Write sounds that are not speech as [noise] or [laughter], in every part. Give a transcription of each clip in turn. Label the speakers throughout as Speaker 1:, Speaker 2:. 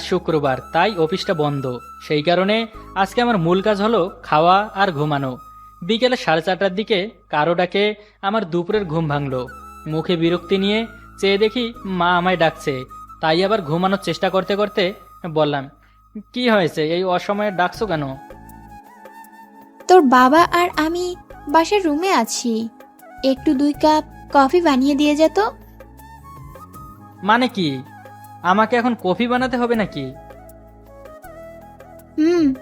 Speaker 1: আজ শুক্রবার তাই অফিসটা বন্ধ। সেই কারণে আজকে আমার মূল কাজ হলো খাওয়া আর ঘুমানো। বিকেলে সাড়ে চারটার দিকে কারও ডাকে আমার দুপুরের ঘুম ভাঙলো। মুখে বিরক্তি নিয়ে চেয়ে দেখি মা আমায় ডাকছে। তাই আবার ঘুমানোর চেষ্টা করতে করতে বললাম কি হয়েছে? এই অসময়ে ডাকছো কেন?
Speaker 2: তোর বাবা আর আমি বাসার রুমে আছি। একটু দুই কাপ কফি বানিয়ে দিয়ে যেত
Speaker 1: মানে কি? আমাকে এখন কফি বানাতে হবে নাকি?
Speaker 2: হুম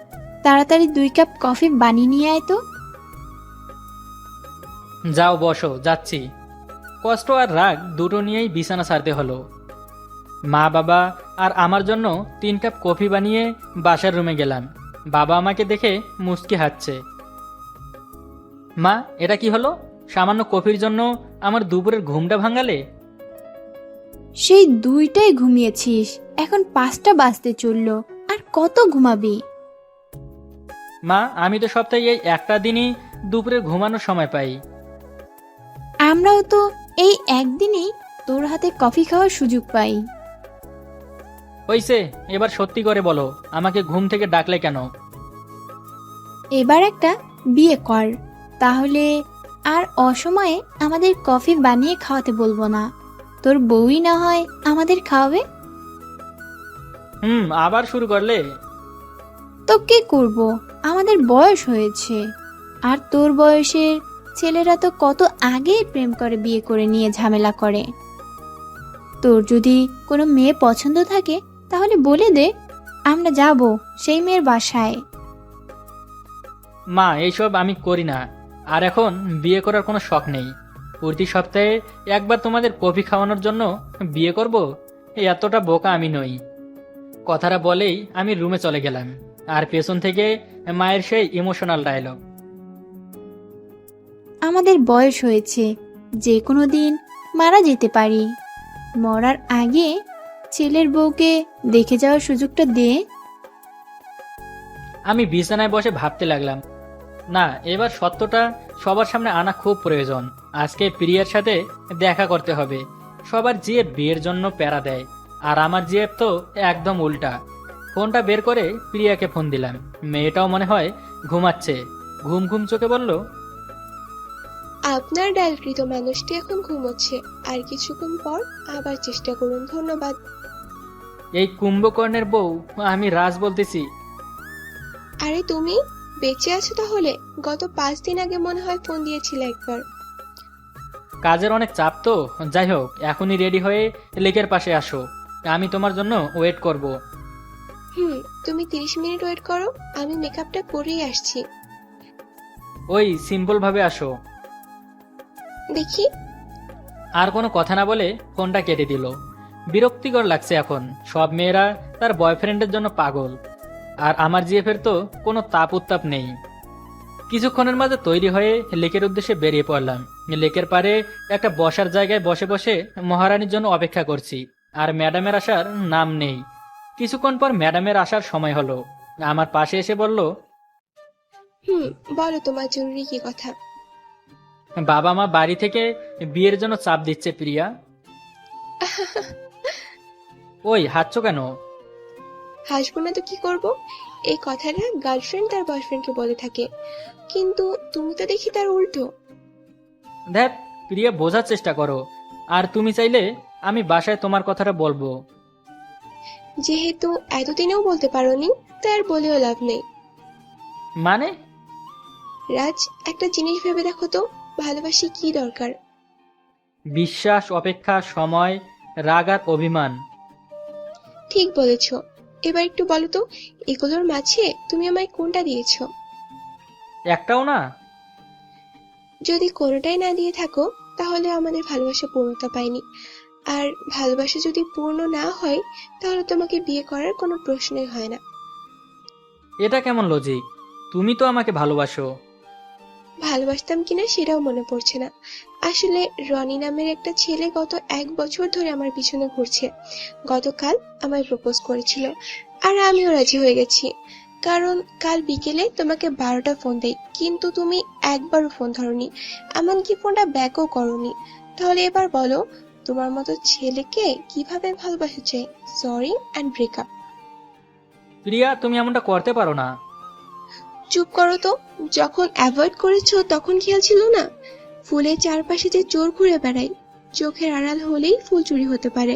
Speaker 2: তাড়াতাড়ি দুই কাপ কফি বানিয়ে নিয়ে আয় তো।
Speaker 1: যাও বসো যাচ্ছি। কষ্ট আর রাগ দুটো নিয়েই বিছানা সারতে হলো। মা বাবা আর আমার জন্য তিন কাপ কফি বানিয়ে বাসার রুমে গেলাম। বাবা আমাকে দেখে মুচকি হাঁটছে মা এটা কি হলো? সামান্য কফির জন্য আমার দুপুরের ঘুমটা ভাঙালে?
Speaker 2: সেই দুইটাই ঘুমিয়েছিস। এখন পাঁচটা বাজতে চলল। আর কত ঘুমাবি?
Speaker 1: মা আমি তো সপ্তাহে এই একটা দিনই দুপুরে ঘুমানোর সময় পাই।
Speaker 2: আমরাও তো এই একদিনেই তোর হাতে কফি খাওয়ার সুযোগ পাই।
Speaker 1: হইছে এবার সত্যি করে বলো আমাকে ঘুম থেকে ডাকলে কেন?
Speaker 2: এবার একটা বিয়ে কর। তাহলে আর অসময়ে আমাদের কফি বানিয়ে খাওয়াতে বলব না। তোর বউই না হয় আমাদের খাওয়াবে?
Speaker 1: হুম আবার শুরু করলে।
Speaker 2: তো কে করব? আমাদের বয়স হয়েছে। আর তোর বয়সের ছেলেরা তো কত আগেই প্রেম করে বিয়ে করে নিয়ে ঝামেলা করে। তোর যদি কোনো মেয়ে পছন্দ থাকে তাহলে বলে দে আমরা যাব সেই মেয়ের বাসায়।
Speaker 1: মা এইসব আমি করি না। আর এখন বিয়ে করার কোনো শখ নেই। প্রতি সপ্তাহে একবার তোমাদের কফি খাওয়ানোর জন্য বিয়ে করব? এতটা বোকা আমি নই। কথাটা বলেই আমি রুমে চলে গেলাম আর পেছন থেকে মায়ের সেই ইমোশনাল ডায়লগ
Speaker 2: আমাদের বয়স হয়েছে যে কোনো দিন মারা যেতে পারি। মরার আগে ছেলের বউকে দেখে যাওয়ার সুযোগটা দে।
Speaker 1: আমি বিছানায় বসে ভাবতে লাগলাম না এবার সত্যটা সবার সামনে আনা খুব প্রয়োজন। আজকে প্রিয়ার সাথে দেখা করতে হবে। সবার জিয়ে বিয়ের জন্য প্যারা দেয় আর আমার জিয়ের তো একদম উল্টা। ফোনটা বের করে প্রিয়াকে ফোন দিলাম। মেয়েটাও মনে হয় ঘুমাচ্ছে। ঘুম ঘুম চোখে বলল
Speaker 3: আপনার ডায়ালকৃত মানুষটি এখন ঘুমোচ্ছে। আর কিছুক্ষণ পর আবার চেষ্টা করুন ধন্যবাদ।
Speaker 1: এই কুম্ভকর্ণের বউ আমি রাজ বলতেছি।
Speaker 3: আরে তুমি? বেঁচে আছো তাহলে? গত পাঁচ দিন আগে মনে হয় ফোন দিয়েছিলে একবার।
Speaker 1: কাজের অনেক চাপ তো। যাই হোক এখনই রেডি হয়ে লেকের পাশে আসো। আমি তোমার জন্য ওয়েট করব।
Speaker 3: হুম তুমি তিরিশ মিনিট ওয়েট করো আমি মেকআপটা করেই আসছি।
Speaker 1: ওই সিম্পল ভাবে আসো।
Speaker 3: দেখি।
Speaker 1: আর কোনো কথা না বলে ফোনটা কেটে দিল। বিরক্তিকর লাগছে এখন। সব মেয়েরা তার বয়ফ্রেন্ডের জন্য পাগল। আর আমার জিএফের তো কোনো তাপ উত্তাপ নেই। কিছুক্ষণের মাঝে তৈরি হয়ে লেকের উদ্দেশ্যে বেরিয়ে পড়লাম। লেকের পারে একটা বসার জায়গায় বসে বসে মহারানীর জন্য অপেক্ষা করছি আর ম্যাডামের আসার নাম নেই। কিছুক্ষণ পর ম্যাডামের আসার সময় হলো। আমার পাশে এসে বলল
Speaker 3: হুম বলো তোমার জরুরি কি কথা?
Speaker 1: বাবা মা বাড়ি থেকে বিয়ের জন্য চাপ দিচ্ছে প্রিয়া। [laughs] ওই হাঁটছ কেন?
Speaker 3: হাসবো না তো কি করব? এই কথাটা গার্লফ্রেন্ড তার বয়ফ্রেন্ডকে বলে থাকে। কিন্তু তুমি তো দেখি তার উল্টো।
Speaker 1: দেখ প্রিয়া বোঝার চেষ্টা করো। আর তুমি চাইলে আমি বাসায় তোমার কথাটা বলব।
Speaker 3: যেহেতু এতদিনেও বলতে পারোনি তাই আর বলেও লাভ নেই।
Speaker 1: মানে?
Speaker 3: রাজ একটা জিনিস ভেবে দেখো তো ভালোবাসি কি দরকার?
Speaker 1: বিশ্বাস অপেক্ষা সময় রাগ আর অভিমান।
Speaker 3: ঠিক বলেছ। এবার একটু বলো তো এগুলোর মাঝে তুমি আমায় কোনটা দিয়েছ?
Speaker 1: একটাও না?
Speaker 3: যদি কোনোটাই না দিয়ে থাকো তাহলে আমাদের ভালোবাসা পূর্ণতা পায়নি। আর ভালোবাসা যদি পূর্ণ না হয় তাহলে তোমাকে বিয়ে করার কোনো প্রশ্নই হয় না।
Speaker 1: এটা কেমন লজিক তুমি তো আমাকে ভালোবাসো।
Speaker 3: ভালোবাসতাম কিনা সেটাও মনে পড়ছে না। আসলে রনি নামের একটা ছেলে গত এক বছর ধরে আমার পিছনে ঘুরছে। গতকাল আমায় প্রপোজ করেছিল। আর আমিও রাজি হয়ে গেছি। কারণ কাল বিকেলে তোমাকে বারোটা ফোন দেই, কিন্তু তুমি একবারও ফোন ধরনি। এমনকি ফোনটা ব্যাকও করনি। তাহলে এবার বলো, তোমার মতো ছেলেকে কীভাবে ভালোবাসা চাই? সরি অ্যান্ড ব্রেকআপ
Speaker 1: প্রিয়া, তুমি এমনটা করতে পারো না।
Speaker 3: চুপ করো তো। যখন অ্যাভয়েড করেছ তখন খেয়াল ছিল না? ফুলের চারপাশে যে চোর ঘুরে বেড়ায় চোখের আড়াল হলেই ফুল চুরি হতে পারে।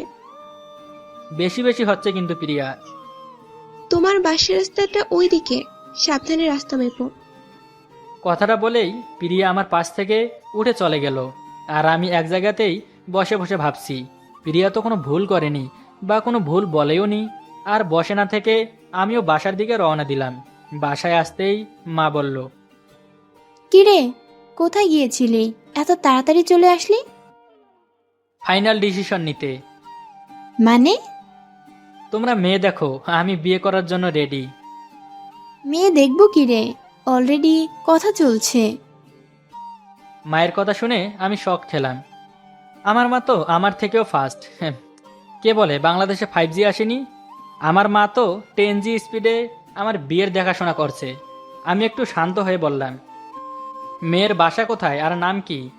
Speaker 1: বেশি বেশি হচ্ছে কিন্তু প্রিয়া।
Speaker 3: তোমার বাসের রাস্তাটা ওইদিকে সাবধানে রাস্তা মেপো।
Speaker 1: কথাটা বলেই প্রিয়া আমার পাশ থেকে উঠে চলে গেল। আর আমি এক জায়গাতেই বসে বসে ভাবছি প্রিয়া তো কোনো ভুল করেনি বা কোনো ভুল বলেও নি আর বসে না থেকে আমিও বাসার দিকে রওনা দিলাম। বাসায় আসতেই মা বলল
Speaker 2: কিরে কোথায় গিয়েছিলি? এত তাড়াতাড়ি চলে আসলি?
Speaker 1: ফাইনাল ডিসিশন নিতে।
Speaker 2: মানে?
Speaker 1: তোমরা মেয়ে দেখো আমি বিয়ে করার জন্য রেডি
Speaker 2: মেয়ে দেখব কিরে? অলরেডি কথা চলছে।
Speaker 1: মায়ের কথা শুনে আমি শখ খেলাম। আমার মা তো আমার থেকেও ফাস্ট [laughs] কে বলে বাংলাদেশে ফাইভ জি আসেনি? আমার মা তো টেন জি স্পিডে আমার বিয়ের দেখাশোনা করছে। আমি একটু শান্ত হয়ে বললাম মেয়ের বাসা কোথায় আর নাম কি?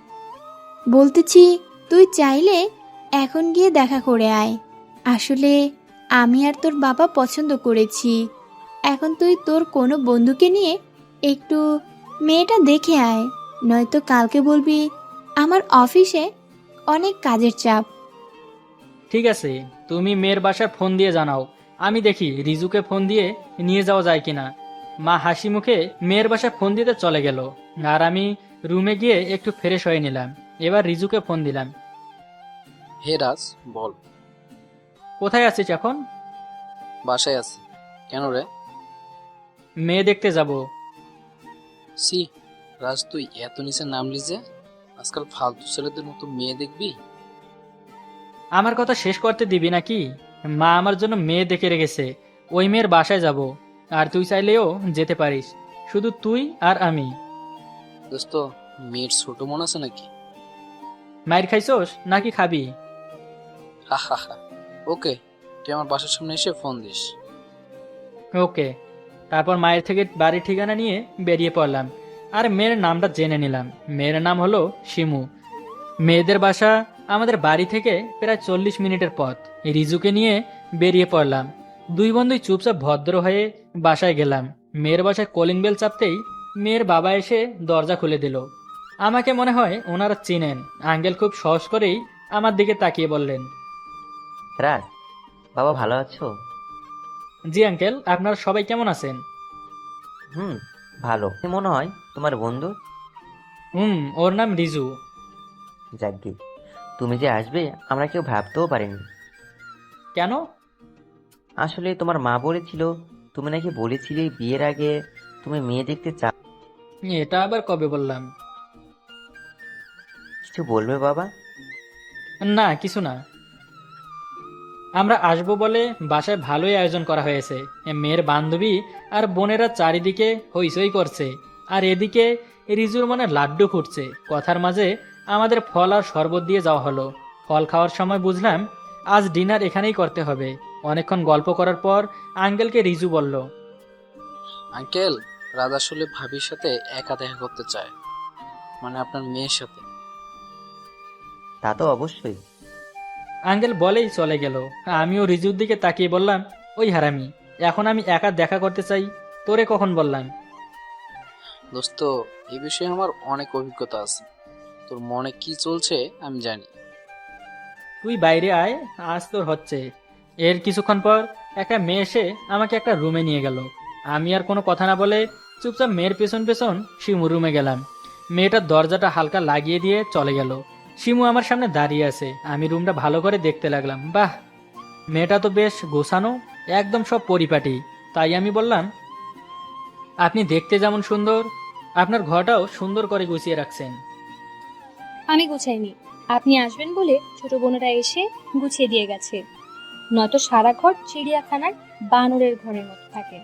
Speaker 2: বলতেছি তুই চাইলে এখন গিয়ে দেখা করে আয়। আসলে আমি আর তোর বাবা পছন্দ করেছি। এখন তুই তোর কোনো বন্ধুকে নিয়ে একটু মেয়েটা দেখে আয়। নয়তো কালকে বলবি আমার অফিসে অনেক কাজের চাপ।
Speaker 1: ঠিক আছে তুমি মেয়ের বাসায় ফোন দিয়ে জানাও। আমি দেখি রিজুকে ফোন দিয়ে নিয়ে যাওয়া যায় কিনা। মা হাসি মুখে মেয়ের বাসায় ফোন দিতে চলে গেল আর আমি রুমে গিয়ে একটু ফ্রেশ হয়ে নিলাম। এবার রিজুকে ফোন দিলাম।
Speaker 4: হে রাজ বল।
Speaker 1: কোথায় আছিস এখন?
Speaker 4: বাসায় আছি। কেন রে?
Speaker 1: মেয়ে দেখতে যাব।
Speaker 4: সি রাজ তুই এত নিচে নামলি যে আজকাল ফালতু ছেলেদের মতো মেয়ে দেখবি?
Speaker 1: আমার কথা শেষ করতে দিবি নাকি? মা আমার জন্য মেয়ে দেখে রেখেছে। ওই মেয়ের বাসায় যাব আর তুই চাইলেও যেতে পারিস। শুধু তুই আর আমি।
Speaker 4: দোস্ত মেয়ের ছোট মন আছে নাকি?
Speaker 1: মায়ের খাইছোস নাকি খাবি?
Speaker 4: হা হা হা। ওকে তুই আমার বাসার সামনে এসে ফোন দিস।
Speaker 1: ওকে। তারপর মায়ের থেকে বাড়ির ঠিকানা নিয়ে বেরিয়ে পড়লাম। আর মেয়ের নামটা জেনে নিলাম। মেয়ের নাম হলো শিমু। মেয়েদের বাসা আমাদের বাড়ি থেকে প্রায় চল্লিশ মিনিটের পথ। রিজুকে নিয়ে বেরিয়ে পড়লাম। দুই বন্ধুই চুপচাপ ভদ্র হয়ে বাসায় গেলাম। মেয়ের বাসায় কলিং বেল চাপতেই মেয়ের বাবা এসে দরজা খুলে দিল। আমাকে মনে হয় ওনারা চিনেন। আঙ্কেল খুব সহজ করেই আমার দিকে তাকিয়ে বললেন
Speaker 5: রাজ বাবা ভালো আছো?
Speaker 1: জি আঙ্কেল আপনারা সবাই কেমন আছেন?
Speaker 5: হুম ভালো। মনে হয় তোমার বন্ধু?
Speaker 1: হুম ওর নাম রিজু।
Speaker 5: যাগ্গি তুমি যে আসবে আমরা কেউ ভাবতেও পারিনি।
Speaker 1: কেন?
Speaker 5: আসলে তোমার মা বলেছিল তুমি নাকি বলেছিলে বিয়ের আগে তুমি মেয়ে দেখতে চাও
Speaker 1: এটা আবার কবে বললাম?
Speaker 5: কিছু বলবে বাবা?
Speaker 1: না কিছু না। আমরা আসব বলে বাসায় ভালোই আয়োজন করা হয়েছে। মেয়ের বান্ধবী আর বোনেরা চারিদিকে হইচই করছে। আর এদিকে রিজুর মনে লাড্ডু ফুটছে। কথার মাঝে আমাদের ফল আর শরবত দিয়ে যাওয়া হলো। ফল খাওয়ার সময় বুঝলাম আজ ডিনার এখানেই করতে হবে। অনেকক্ষণ গল্প করার পর আঙ্কেলকে রিজু বলল
Speaker 4: আঙ্কেল রাজা আসলে ভাবির সাথে একা দেখা করতে চায় মানে আপনার মেয়ের সাথে।
Speaker 5: তা তো অবশ্যই।
Speaker 1: আঙ্কেল বলেই চলে গেল। আমিও রিজুর দিকে তাকিয়ে বললাম ওই হারামি এখন আমি একা দেখা করতে চাই তোরে কখন বললাম?
Speaker 4: দোস্ত এই বিষয়ে আমার অনেক অভিজ্ঞতা আছে। তোর মনে কি চলছে, আমি জানি।
Speaker 1: তুই বাইরে আয়, আজ তোর হচ্ছে। এর কিছুক্ষণ পর একটা মেয়ে এসে আমাকে একটা রুমে নিয়ে গেল। আমি আর কোনো কথা না বলে চুপচাপ মেয়ের পেছন পেছন শিমু রুমে গেলাম। মেয়েটার দরজাটা হালকা লাগিয়ে দিয়ে চলে গেল। শিমু আমার সামনে দাঁড়িয়ে আছে। আমি রুমটা ভালো করে দেখতে লাগলাম। বাহ! মেয়েটা তো বেশ গোছানো, একদম সব পরিপাটি। তাই আমি বললাম, আপনি দেখতে যেমন সুন্দর, আপনার ঘরটাও সুন্দর করে গুছিয়ে রাখছেন।
Speaker 6: আমি গুছাইনি। আপনি আসবেন বলে ছোট বোনেরা এসে গুছিয়ে দিয়ে গেছে। নয়তো সারা ঘর চিড়িয়াখানার বানরের ঘরের মতো থাকে।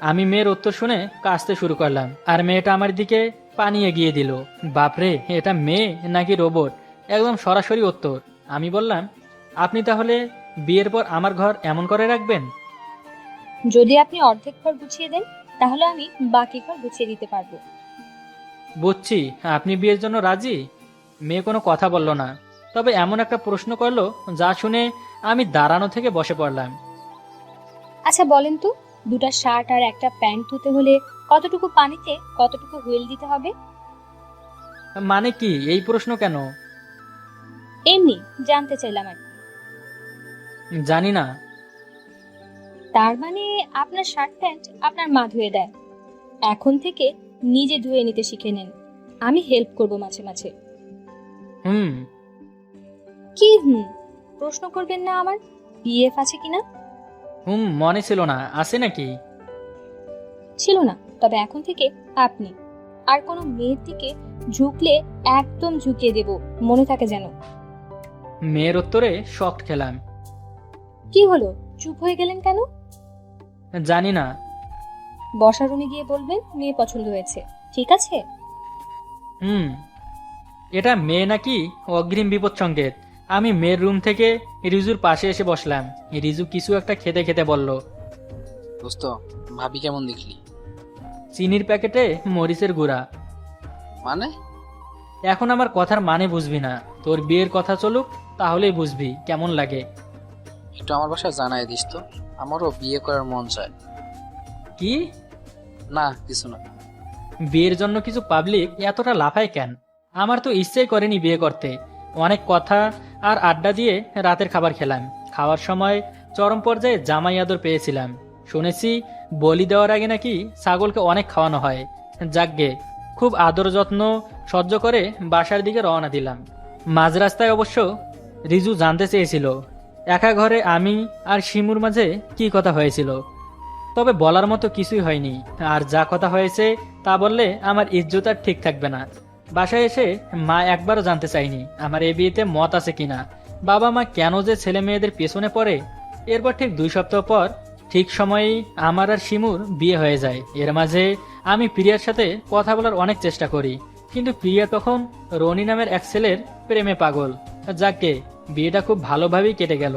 Speaker 1: আমি মেয়ের উত্তর শুনে কাঁচতে শুরু করলাম। আর মেয়েটা আমার দিকে পানি এগিয়ে দিল। বাপরে এটা মেয়ে নাকি রোবট? একদম সরাসরি উত্তর। আমি বললাম আপনি তাহলে বিয়ের পর আমার ঘর এমন করে রাখবেন?
Speaker 6: যদি আপনি অর্ধেক ঘর গুছিয়ে দেন তাহলে আমি বাকি ঘর গুছিয়ে দিতে পারব।
Speaker 1: বুঝছি আপনি বিয়ের জন্য রাজি? মেয়ে কোনো কথা বলল না। তবে এমন একটা প্রশ্ন করল যা শুনে আমি দাঁড়ানো থেকে বসে পড়লাম।
Speaker 6: আচ্ছা বলেন তো দুটো শার্ট আর একটা প্যান্ট ধুতে হলে কতটুকু পানিতে কতটুকু হুইল দিতে হবে?
Speaker 1: মানে কি এই প্রশ্ন কেন?
Speaker 6: এমনি জানতে চাইলাম আর কি।
Speaker 1: জানি না।
Speaker 6: তার মানে আপনার শার্ট প্যান্ট আপনার মা ধুয়ে দেয়। এখন থেকে নিজে ধুয়ে নিতে শিখে নেন। আমি হেল্প করব মাঝে মাঝে।
Speaker 1: হুম।
Speaker 6: কি হুম? প্রশ্ন করবেন না আমার? বিএফ আছে কিনা?
Speaker 1: হুম মনে ছিল না। আছে নাকি?
Speaker 6: ছিল না তবে এখন থেকে আপনি আর কোনো মেয়ের দিকে ঝুঁকলে একদম ঝুঁকিয়ে দেব মনে থাকে যেন।
Speaker 1: মেয়ের উত্তরে শক্ট খেলাম।
Speaker 6: কি হলো? চুপ হয়ে গেলেন কেন?
Speaker 1: জানি না।
Speaker 6: বসার রুমে গিয়ে বলবেন মেয়ে পছন্দ হয়েছে। ঠিক আছে?
Speaker 1: হুম। এটা মেয়ে নাকি অগ্রিম বিপদ সংকেত। আমি মেয়ের রুম থেকে রিজুর পাশে এসে বসলাম। রিজু কিছু একটা খেতে খেতে বলল
Speaker 4: দোস্ত ভাবি কেমন দেখলি?
Speaker 1: চিনির প্যাকেটে মরিচের গুঁড়া।
Speaker 4: মানে?
Speaker 1: এখন আমার কথার মানে বুঝবি না। তোর বিয়ের কথা চলুক তাহলেই বুঝবি কেমন লাগে।
Speaker 4: একটু আমার বাসায় জানাই দিস তো। আমারও বিয়ে করার মন চায়।
Speaker 1: কি?
Speaker 4: না, কিছু না।
Speaker 1: বিয়ের জন্য কিছু পাবলিক এতটা লাফায় কেন? আমার তো ইচ্ছেই করেনি বিয়ে করতে। অনেক কথা আর আড্ডা দিয়ে রাতের খাবার খেলাম। খাওয়ার সময় চরম পর্যায়ে জামাই আদর পেয়েছিলাম। শুনেছি বলি দেওয়ার আগে নাকি ছাগলকে অনেক খাওয়ানো হয়। যাকগে, খুব আদর যত্ন সহ্য করে বাসার দিকে রওনা দিলাম। মাঝ রাস্তায় অবশ্য রিজু জানতে চেয়েছিল, একা ঘরে আমি আর শিমুর মাঝে কি কথা হয়েছিল। তবে বলার মতো কিছুই হয়নি। আর যা কথা হয়েছে তা বললে আমার ইজ্জত আর ঠিক থাকবে না। বাসায় এসে মা একবারও জানতে চাইনি আমার এ বিয়েতে মত আছে কিনা। বাবা মা কেন যে ছেলে মেয়েদের পেছনে পড়ে, এরপর ঠিক দুই সপ্তাহ পর ঠিক সময়েই আমার আর শিমুর বিয়ে হয়ে যায়। এর মাঝে আমি প্রিয়ার সাথে কথা বলার অনেক চেষ্টা করি, কিন্তু প্রিয়া তখন রনি নামের এক ছেলের প্রেমে পাগল। যাকে বিয়েটা খুব ভালোভাবেই কেটে গেল।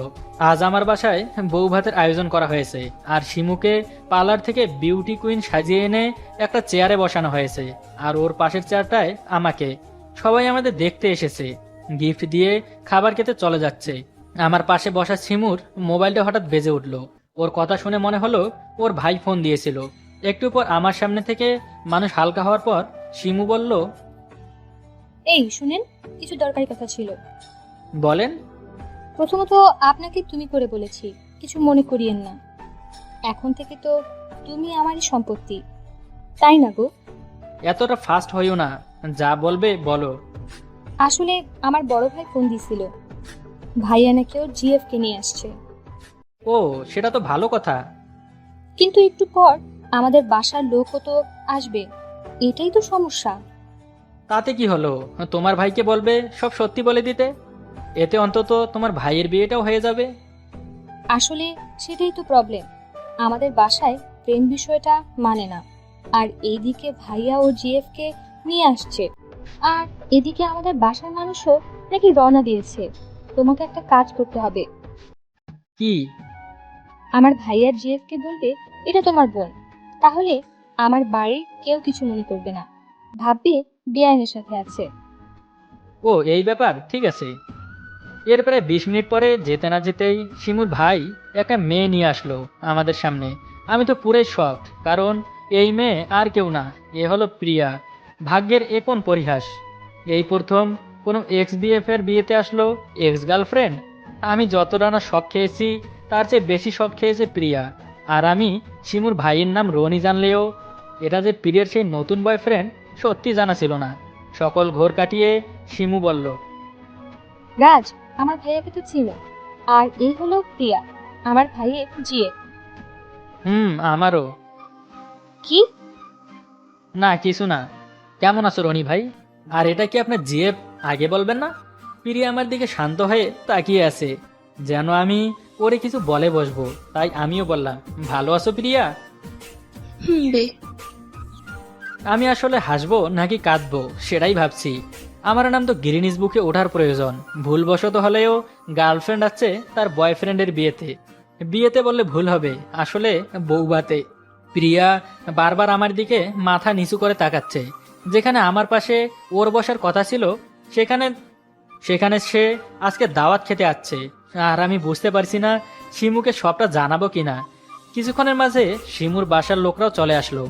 Speaker 1: আজ আমার বাসায় বউ ভাতের আয়োজন করা হয়েছে, আর শিমুকে পার্লার থেকে বিউটি কুইন সাজিয়ে এনে একটা চেয়ারে বসানো হয়েছে, আর ওর পাশের চেয়ারটায় আমাকে। সবাই আমাদের দেখতে এসেছে, গিফট দিয়ে খাবার খেতে চলে যাচ্ছে। আমার পাশে বসা শিমুর মোবাইলটা হঠাৎ বেজে উঠল। ওর কথা শুনে মনে হলো ওর ভাই ফোন দিয়েছিল। একটু পর আমার সামনে থেকে মানুষ হালকা হওয়ার পর শিমু বলল,
Speaker 6: এই, শুনেন, কিছু দরকারি কথা ছিল।
Speaker 1: বলেন।
Speaker 6: প্রথমত আপনাকে তুমি করে বলেছি কিছু মনে করিয়েন না। এখন থেকে তো তুমি আমারই সম্পত্তি। তাই না গো?
Speaker 1: এতটা ফাস্ট হইও না। যা বলবে বলো।
Speaker 6: আসলে আমার বড় ভাই ফোন দিছিল। ভাইয়া নাকি ওর জিএফ কে নিয়ে আসছে।
Speaker 1: ও সেটা তো ভালো কথা।
Speaker 6: কিন্তু একটু পর আমাদের বাসার লোকও তো আসবে। এটাই তো সমস্যা।
Speaker 1: তাতে কি হলো? তোমার ভাইকে বলবে সব সত্যি বলে দিতে? এতে অন্তত তোমার ভাইয়ের বিয়েটাও হয়ে যাবে।
Speaker 6: আসলে সেটাই তো প্রবলেম আমাদের বাসায় প্রেম বিষয়টা মানে না। আর এইদিকে ভাইয়া ও জিএফ কে নিয়ে আসছে। আর এদিকে আমাদের বাসার মানুষও নাকি রওনা দিয়েছে। তোমাকে একটা কাজ করতে হবে।
Speaker 1: কি?
Speaker 6: আমার ভাইয়ার জিএফ কে বলবে এটা তোমার বোন। তাহলে আমার বাড়ির কেউ কিছু মনে করবে না। ভাববে বেআইনের সাথে আছে।
Speaker 1: ও এই ব্যাপার? ঠিক আছে। এর প্রায় বিশ মিনিট পরে যেতে না যেতেই শিমুর ভাই একটা মেয়ে নিয়ে আসলো আমাদের সামনে। আমি তো পুরাই শখ কারণ এই মেয়ে আর কেউ না, এ হলো প্রিয়া। ভাগ্যের এ কোন পরিহাস? এই প্রথম কোনো এক্স বিএফ এর বিয়েতে আসলো এক্স গার্লফ্রেন্ড আমি যতটা না শখ খেয়েছি, তার চেয়ে বেশি শখ খেয়েছে প্রিয়া। আর আমি শিমুর ভাইয়ের নাম রনি জানলেও এটা যে প্রিয়ার সেই নতুন বয়ফ্রেন্ড সত্যি জানা ছিল না। সকল ঘোর কাটিয়ে শিমু বলল,
Speaker 6: রাজ আমার ভাইয়াকে তো ছিল আর এই হলো প্রিয়া আমার ভাইয়ের জিএফ
Speaker 1: হুম আমারও।
Speaker 6: কি?
Speaker 1: না কিছু না। কেমন আছো রনি ভাই? আর এটা কি আপনার জিএফ আগে বলবেন না? প্রিয়া আমার দিকে শান্ত হয়ে তাকিয়ে আছে। যেন আমি ওরে কিছু বলে বসবো তাই আমিও বললাম ভালো আছো প্রিয়া?
Speaker 3: হুম বে।
Speaker 1: আমি আসলে হাসবো নাকি কাঁদবো সেটাই ভাবছি। আমার নাম তো গিরিনিস বুকে ওঠার প্রয়োজন। ভুলবশত হলেও গার্লফ্রেন্ড আছে তার বয়ফ্রেন্ডের বিয়েতে। বিয়েতে বললে ভুল হবে, আসলে বউবাতে। প্রিয়া বারবার আমার দিকে মাথা নিচু করে তাকাচ্ছে। যেখানে আমার পাশে ওর বসার কথা ছিল, সেখানে সেখানে সে আজকে দাওয়াত খেতে আসছে। আর আমি বুঝতে পারছি না শিমুকে সবটা জানাব কিনা। কিছুক্ষণের মাঝে শিমুর বাসার লোকরাও চলে আসলো।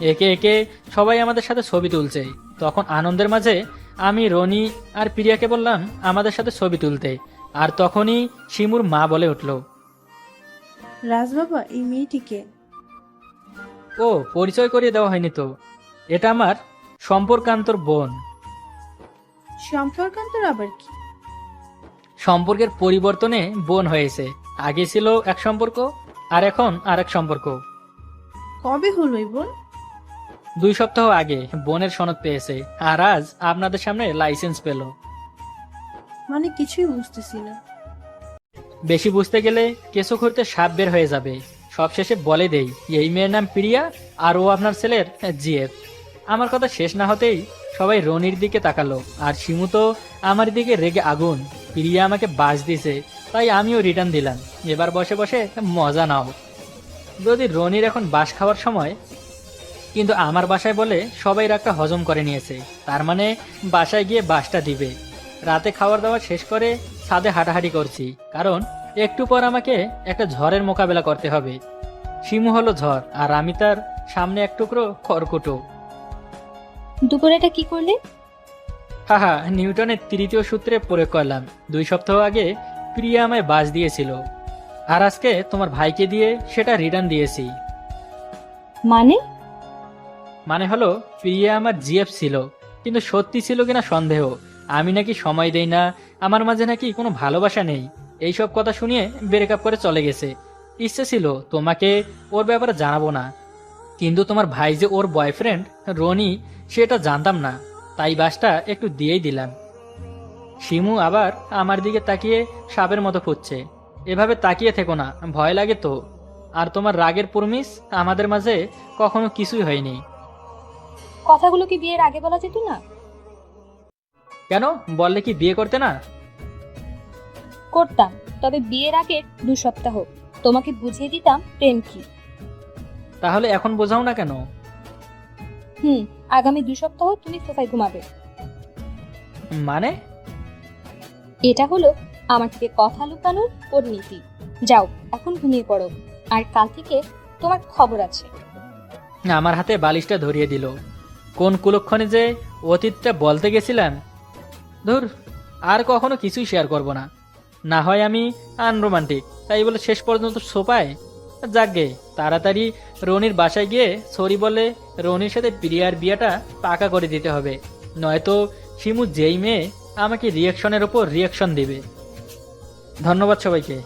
Speaker 1: একে একে সবাই আমাদের সাথে ছবি তুলছে। তখন আনন্দের মাঝে আমি রনি আর প্রিয়াকে বললাম আমাদের সাথে ছবি তুলতে আর তখনই শিমুর মা বলে উঠল
Speaker 7: রাজবাবা এই মেয়েটিকে।
Speaker 1: ও পরিচয় করিয়ে দেওয়া হয়নি তো। এটা আমার সম্পর্কান্তর বোন।
Speaker 7: সম্পর্কান্তর আবার কি?
Speaker 1: সম্পর্কের পরিবর্তনে বোন হয়েছে। আগে ছিল এক সম্পর্ক আর এখন আর এক সম্পর্ক।
Speaker 7: কবে হলো এই বোন?
Speaker 1: দুই সপ্তাহ আগে বোনের সনদ পেয়েছে আর আজ আপনাদের সামনে লাইসেন্স পেল।
Speaker 7: মানে কিছুই বুঝতেছি না।
Speaker 1: বেশি বুঝতে গেলে কেঁচো খুঁড়তে সাপ বের হয়ে যাবে। সবশেষে বলে দেই এই মেয়ের নাম প্রিয়া আর ও আপনার ছেলের জিএফ আমার কথা শেষ না হতেই সবাই রনির দিকে তাকালো আর শিমু তো আমার দিকে রেগে আগুন। প্রিয়া আমাকে বাস দিছে তাই আমিও রিটার্ন দিলাম। এবার বসে বসে মজা নাও। যদি রনির এখন বাস খাওয়ার সময় কিন্তু আমার বাসায় বলে সবাই রাগটা হজম করে নিয়েছে। তার মানে বাসায় গিয়ে বাসটা দিবে। রাতে খাবার দাবার শেষ করে ছাদে হাঁটাহাঁটি করছি। কারণ একটু পর আমাকে একটা ঝড়ের মোকাবেলা করতে হবে। শিমু হলো ঝড় আর আমি তার সামনে এক টুকরো খড়কুটো।
Speaker 6: দুপুরে এটা কি করলে?
Speaker 1: হাহা নিউটনের তৃতীয় সূত্রে প্রয়োগ করলাম। দুই সপ্তাহ আগে প্রিয়া আমায় বাস দিয়েছিল। আর আজকে তোমার ভাইকে দিয়ে সেটা রিটার্ন দিয়েছি।
Speaker 6: মানে?
Speaker 1: মানে হলো, প্রিয়া আমার জিএফ ছিল, কিন্তু সত্যি ছিল কিনা সন্দেহ। আমি নাকি সময় দেই না, আমার মাঝে নাকি কোনো ভালোবাসা নেই। এইসব কথা শুনিয়ে ব্রেকআপ করে চলে গেছে। ইচ্ছে ছিল তোমাকে ওর ব্যাপারে জানাব না। কিন্তু তোমার ভাই যে ওর বয়ফ্রেন্ড রনি, সেটা জানতাম না। তাই বাসটা একটু দিয়েই দিলাম। শিমু আবার আমার দিকে তাকিয়ে সাপের মতো ফুটছে। এভাবে তাকিয়ে থেকো না, ভয় লাগে তো। আর তোমার রাগের প্রমিস আমাদের মাঝে কখনো কিছুই হয়নি।
Speaker 6: কথাগুলো কি বিয়ের আগে বলা যেত না?
Speaker 1: কেন? বললে কি বিয়ে করতে না?
Speaker 6: করতাম তবে বিয়ের আগে দু সপ্তাহ। তোমাকে বুঝিয়ে দিতাম প্রেম কি।
Speaker 1: তাহলে এখন বোঝাও না কেন?
Speaker 6: হুম আগামী দু সপ্তাহ তুমি সোফায় ঘুমাবে।
Speaker 1: মানে?
Speaker 6: এটা হলো আমার থেকে কথা লুকানোর পরিণতি যাও এখন ঘুমিয়ে পড়ো। আর কাল থেকে তোমার খবর আছে।
Speaker 1: আমার হাতে বালিশটা ধরিয়ে দিল। কোন কুলক্ষণে যে অতীতটা বলতে গেছিলাম ধুর, আর কখনো কিছুই শেয়ার করব না। না হয় আমি আনরোমান্টিক তাই বলে শেষ পর্যন্ত সোপায়? যাকগে, তাড়াতাড়ি রনির বাসায় গিয়ে সরি বলে রনির সাথে প্রিয়ার বিয়েটা পাকা করে দিতে হবে। নয়তো শিমু যেই মেয়ে আমাকে রিয়াকশনের ওপর রিয়াকশন দেবে। ধন্যবাদ সবাইকে।